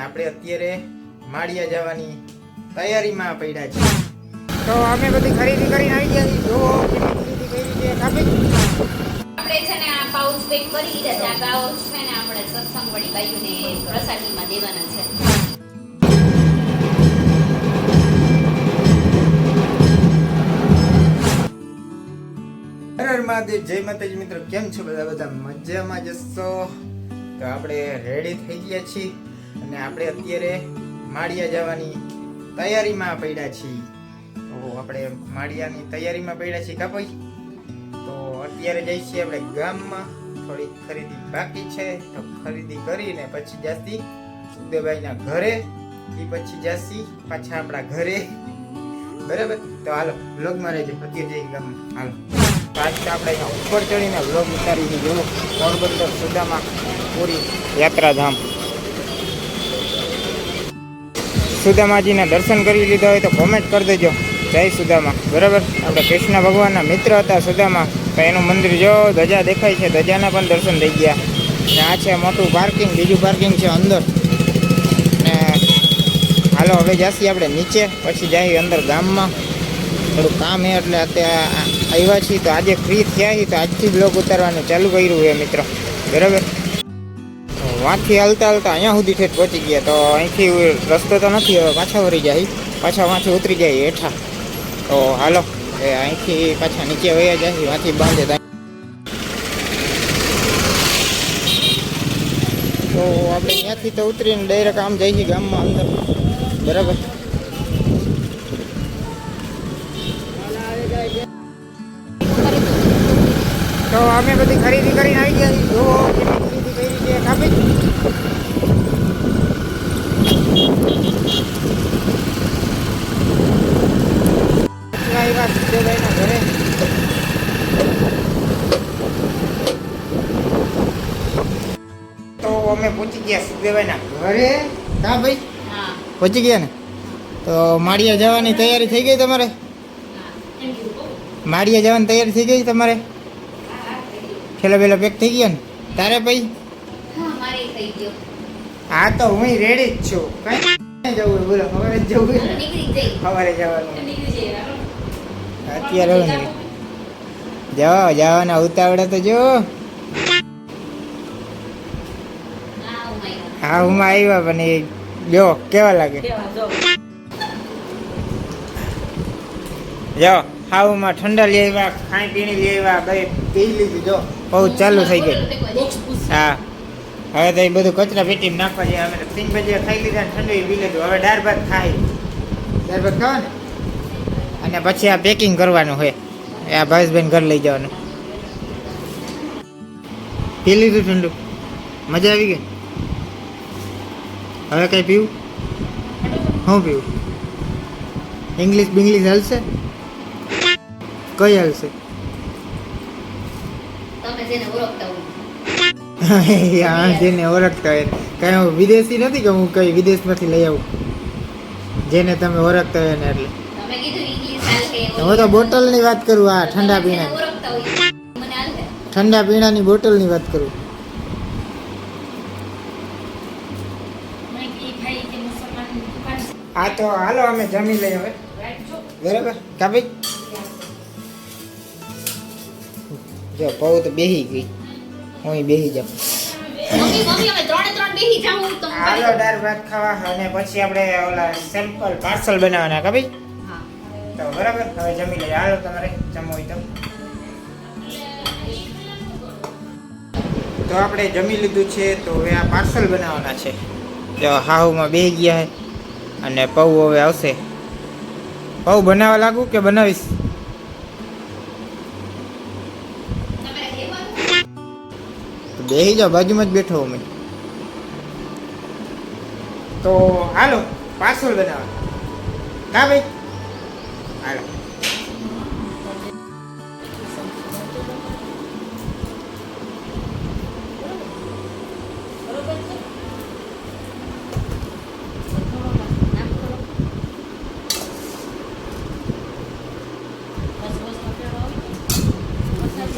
આપણે અત્યારે માળિયા જવાની તૈયારીમાં પડ્યા છીએ તો અમે બધી ખરીદી કરીને આવી ગયા છીએ. જો કેટલી ખરીદી કરી છે. કાપી. આપણે છે ને આ પાઉચ પેક કરી લીધા છે. આ પાઉચ છે ને આપણે સત્સંગ વળી બાયુને પ્રસાદીમાં દેવાના છે. મહાદેવ. જય માતાજી મિત્રો. કેમ છો બધા? બધા મજામાં જશો તો આપણે રેડી થઈ ગયા છીએ. અને આપણે અત્યારે માળિયા જવાની તૈયારીમાં પડ્યા છીએ. તો આપણે માળિયાની તૈયારીમાં પડ્યા છીએ કાપઈ તો અત્યારે જઈએ છીએ આપણે ગામમાં. થોડી ખરીદી બાકી છે, તો ખરીદી કરીને પછી જાસી સુખદેવભાઈના ઘરે. એ પછી જાસી પાછા આપણા ઘરે. બરાબર? તો હાલો, વ્લોગમાં રહેજો. અત્યારે જઈ ગામમાં. હાલો. પાછા આપણે અહીંયા ઉપર ચડીને વ્લોગ ઉતારીને જોયું પોરબંદર સુદામાં પૂરી યાત્રાધામ. સુદામાજીના દર્શન કરી લીધા હોય તો કોમેન્ટ કરી દેજો. જય સુદામા. બરાબર? આપણે કૃષ્ણ ભગવાનના મિત્ર હતા સુદામા. તો એનું મંદિર જો ધજા દેખાય છે, ધજાના પણ દર્શન થઈ ગયા. ને આ છે મોટું પાર્કિંગ બીજું પાર્કિંગ છે અંદર. ને હાલો, હવે જાસી આપણે નીચે, પછી જઈએ અંદર ગામમાં. થોડું કામ હે એટલે અત્યારે આવ્યા છીએ. તો આજે ફ્રી થયા છીએ તો આજથી બ્લોગ ઉતારવાનું ચાલુ કર્યું છે મિત્રો. બરાબર? વાંથી હાલતા હાલતા અહીંયા સુધી ઠેઠ પહોંચી ગયા તો અહીંથી રસ્તો તો નથી, હવે પાછા વળી જાય. પાછા વાંથી ઉતરી જાય હેઠા. તો હાલો, એ અહીંથી પાછા નીચે વયા જાય વાંથી બાંધે તો તો આપણે ત્યાંથી તો ઉતરીને ડાયરેક્ટ આમ જઈએ ગામમાં અંદર. બરાબર? તો અમે બધી ખરીદી કરીને આવી ગયા છીએ. જુઓ કાપી સિદ્ધભાઈના ઘરે. તો અમે પહોંચી ગયા સિદ્ધભાઈના ઘરે. કા ભાઈ. પહોંચી ગયા ને? તો માળિયા જવાની તૈયારી થઈ ગઈ તમારે? માળિયા જવાની તૈયારી થઈ ગઈ તમારે? છેલ્લા પેલા પેક થઈ ગયા ને? તારે ભાઈ? થઈ ગયો હા તો હું રેડી જ છું કઈ જવું બોલો હવે જવું સવારે જવાનું. અત્યારે જાઓ જવાના ઉતાવળે તો જો oh. હા હું આવ્યા પણ એ જો કેવા લાગે જો હાવમાં ઠંડા લઈ આવ્યા ખાઈ પીણી લઈ આવ્યા ભાઈ પી લીધું જો બહુ ચાલુ થઈ ગઈ હા હવે તો એ બધું કચરા પેટી નાખવા જાય અમે તીન બજે ખાઈ લીધા ઠંડી પી લીધું હવે દાળ ભાત ખાઈ દાળ ભાત ખાવા ને અને પછી આ પેકિંગ કરવાનું હોય. એ આ ભાવેશભાઈ ઘર લઈ જવાનું. પી લીધું ઠંડુ? મજા આવી ગઈ? હવે કઈ પીવું? શું પીવું? ઇંગ્લિશ બિંગ્લિશ હાલશે? કઈ હાલશે? તમે જેને ઓળખતા હોય. આ જેને ઓળખતા હોય. કઈ હું વિદેશી નથી કે હું કઈ વિદેશમાંથી લઈ આવું? જેને તમે ઓળખતા હોય ને એટલે. હું તો બોટલની વાત કરું આ ઠંડા પીણા ઠંડા પીણાની બોટલની વાત કરું. હા તો હાલો અમે જમી લઈએ હવે. બરાબર? કાપી જો પૌ તો બેહી ગઈ. હું બેહી જાઉં. મમ્મી મમ્મી અમે ત્રણે ત્રણ બેહી જાઉં તો. હું હાલો કરી દાળ ભાત ખાવા અને પછી આપણે ઓલા સેમ્પલ પાર્સલ બનાવવાના દઉં. હા. તો બરાબર હવે જમી લઈએ. હાલો તમારે જમવું હોય તો. તો આપણે જમી લીધું છે તો હવે આ પાર્સલ બનાવવાના છે. જો હાહુમાં બે ગયા છે અને પૌ હવે આવશે. પૌ બનાવવા લાગુ કે બનાવીશ? તો બેસી જાઓ બાજુમાં જ બેઠો અમે. તો હાલો પાર્સલ બનાવો કા ભાઈ? હાલો.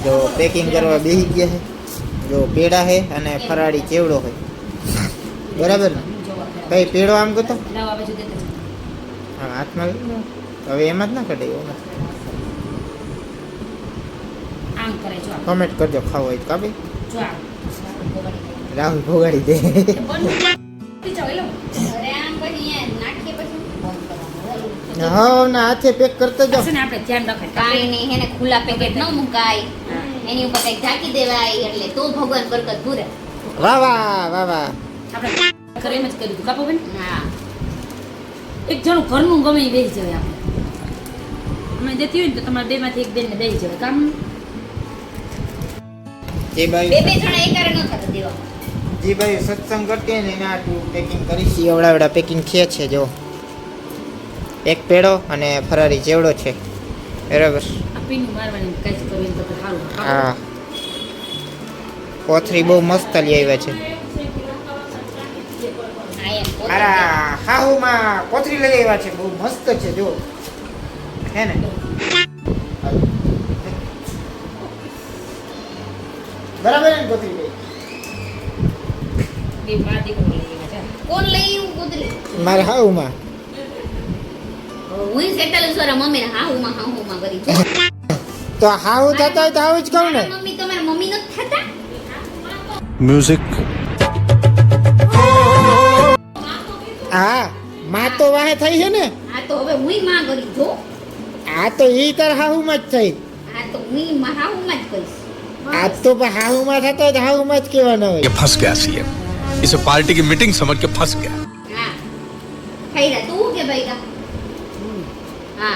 જો પેકિંગ કરવા બેસી ગયા છે. જો પેડા છે અને ફરાળી ચેવડો હોય બરાબર ને? કઈ પેડો આમ. હા હાથમાં હવે એમાં જ ના આમ. કમેન્ટ કરજો ખાવો હોય તો કાપી રાહુલ ભોગાડી દે. હા ના હાથે પેક કરતા જાઓ. છે આપણે ધ્યાન રાખે કાંઈ નહીં એને ખુલ્લા પેકેટ ન મુકાય. એની ઉપર કંઈક ઢાંકી દેવાય એટલે તો ભગવાન બરકત પૂરે. વાહ વાહ વાહ વાહ. આપણે ઘરે એમ જ કરી દીધું કાપો બેન? હા. એક જણું ઘરનું ગમે એ બેસી જવાય આપણે. અમે દેતી હોય ને તો તમારે બેમાંથી એક બેનને બેસી જવાય કામ? જે ભાઈ. બે જણા એકારે ન થતા દેવા. જે ભાઈ સત્સંગ કરતી હોય ને એના આટલું પેકિંગ કરી છે એવડા એવડા પેકિંગ છે છે જો. એક પેડો અને ફરારી ચેવડો છે. બરાબર. આ પીનું મારવાની કઈ કરવી તો સારું હા. કોથરી બહુ મસ્ત લઈ આવ્યા છે. હા એમ પોતે મારા હાહુમાં કોથરી લઈ આવ્યા છે બહુ મસ્ત છે જો. હે ને? બરાબર ને કોથરી ભાઈ બે મા દીકરો લઈ આવ્યા છે કૂતરી મારા હાહુમાં. હું હાહુમાં હાહુમાં કરી. તો હાહુ થતા હોય તો આવું જ કહું ને મારા મમ્મી તમારા મમ્મી નથી થતા music હા માં તો વાહે થઈ છે ને આ તો હવે હું માં કરી જો આ તો ઈ તાર હાહુમાં જ થઈ આ તો હું હાહુમાં જ કહીશ આ તો પણ હાહુમાં થતા હોય તો હાહુમાં જ કહેવાના ये હોય फंस गया सीएम इसे पार्टी की मीटिंग समझ के फंस गया હા ખૈરા તું કે ભાઈ કા હા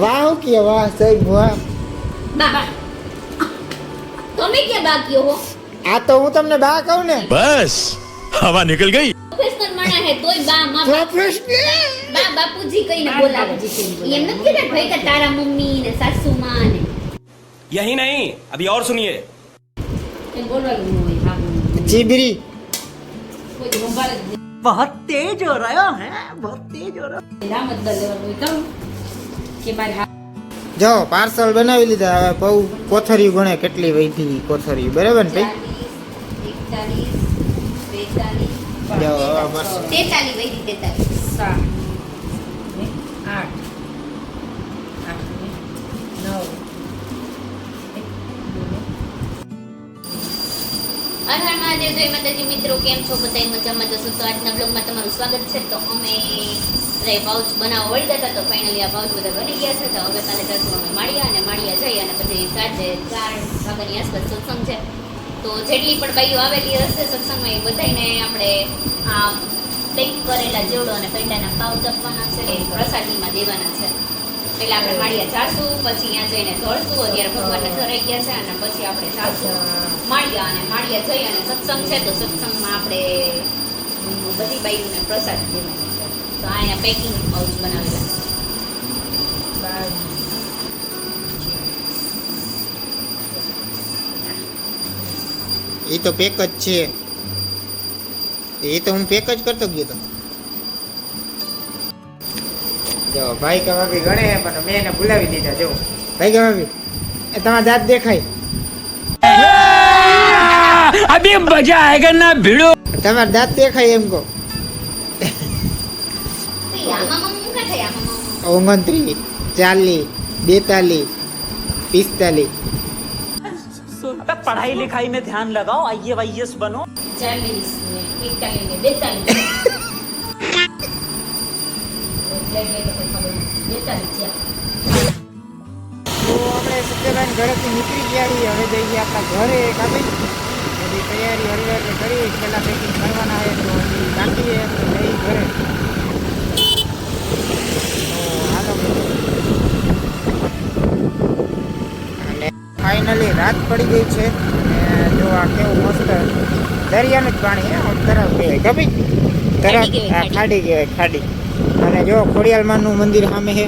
વાહ કે વાહ સાહેબ વાહ તમે કે બા કયો હો આ તો હું તમને બા કહું ને બસ હવા નીકળ ગઈ પ્રોફેસર મણા હે તોય બા માં પ્રોફેસર બા તારા મમ્મી સાસુ માં અભી ઓર સુનિયે. જીબરી बहुत तेज हो रहा है बहुत तेज हो रहा है। જો પાર્સલ બનાવી લીધા. હવે બહુ કોથરી ગણે કેટલી વૈધી કોથરી બરાબર ને ભાઈ? જો હવે બસ 43 વૈધી હર હર મહાદેવ જય માતાજી મિત્રો, કેમ છો બધા મજામાં જશો તો આજના બ્લોગમાં તમારું સ્વાગત છે. તો અમે રે પાઉચ બનાવવા વળી હતા, તો ફાઇનલી આ પાઉચ બધા બની ગયા છે. તો હવે કાલે જશું અમે માળિયા અને માળિયા જઈ અને પછી સાંજે ચાર વાગ્યાની આસપાસ સત્સંગ છે. તો જેટલી પણ બાઈઓ આવેલી હશે સત્સંગમાં એ બધાને આપણે આ પેક કરેલા જેવડો અને પેંડાના પાઉચ આપવાના છે, એ પ્રસાદીમાં દેવાના છે. એટલે આપણે માળિયા જાશું પછી ત્યાં જઈને ધોળશું અત્યારે ભગવાનને ધરાઈ ગયા છે અને પછી આપણે જાશું માળિયા અને માળિયા જઈ અને સત્સંગ છે, તો સત્સંગમાં આપણે બધી બાઈઓને પ્રસાદ દેવાનો તો આ અહીંયા પેકિંગ હાઉસ બનાવેલા એ તો પેક જ છે. એ તો હું પેક જ કરતો ગયો તો જો ભાઈ કે ભાભી ગણે પણ મેં એને ભૂલાવી દીધા જો ભાઈ કે ભાભી એ તમારા દાંત દેખાય अभी मजा आएगा ना भिड़ो તમારા દાંત દેખાય એમ કહો તો ઈ આમાં મમ્મી કાં થાય આમાં મમ્મી? ઓગણત્રીસ ચાલીસ બેતાલીસ પિસ્તાલીસ है पढ़ाई लिखाई में ध्यान लगाओ आई वाईएस बनो ચાલીસ ને એકતાલીસ ને બેતાલીસ તો ખબર બેતાલીસ થયા. તો આપણે સત્યનારાયણ ઘરેથી નીકળી ગયા છીએ. હવે જઈએ આપણા ઘરે કાપી બધી તૈયારી હળવે કરી. પહેલાં પેકિંગ કરવાના છે તો હજી બાકી છે. તો ઘરે. ફાઇનલી રાત પડી ગઈ છે. જો આ કેવું મસ્ત દરિયાનું જ પાણી આમ તરાવ કહેવાય ગમી તરફ ખાડી કહેવાય ખાડી. અને જો ખોડિયાલમાનનું મંદિર સામે છે,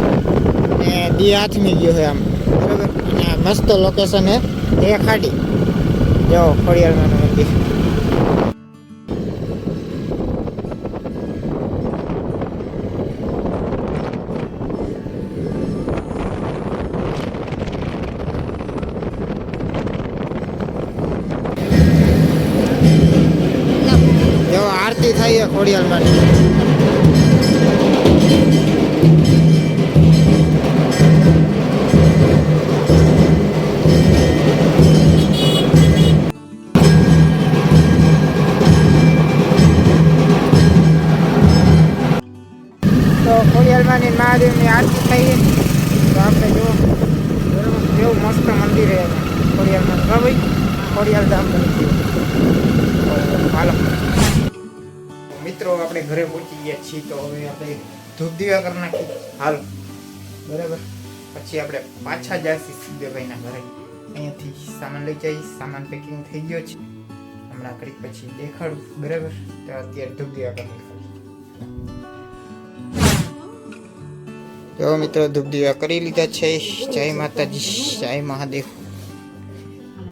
અને દી હાથમી ગયો છે આમ, બરાબર? અને મસ્ત લોકેશન હે એ ખાડી જો ખોડિયાલમાનનું મંદિર. આરતી થઈ ખોડિયાલમાંની મહાદેવની આરતી થઈ તો આપણે જો કેવું મસ્ત મંદિર છે. ખોડિયાલમાં હા ભાઈ હાલો. મિત્રો, આપણે ઘરે પહોંચી ગયા છીએ. તો હવે આપણે ધૂપ દીવા કરી નાખી. હાલ. બરાબર? પછી આપણે પાછા જઈશું સિદ્ધભાઈના ઘરે. અહીંયાથી સામાન લઈ જઈશ સામાન પેકિંગ થઈ ગયો છે. હમણાં કરી પછી દેખાડું. બરાબર? તો અત્યારે ધૂપ દીવા કરી જો મિત્રો ધૂપ દીવા કરી લીધા છે. જય માતાજી જય મહાદેવ.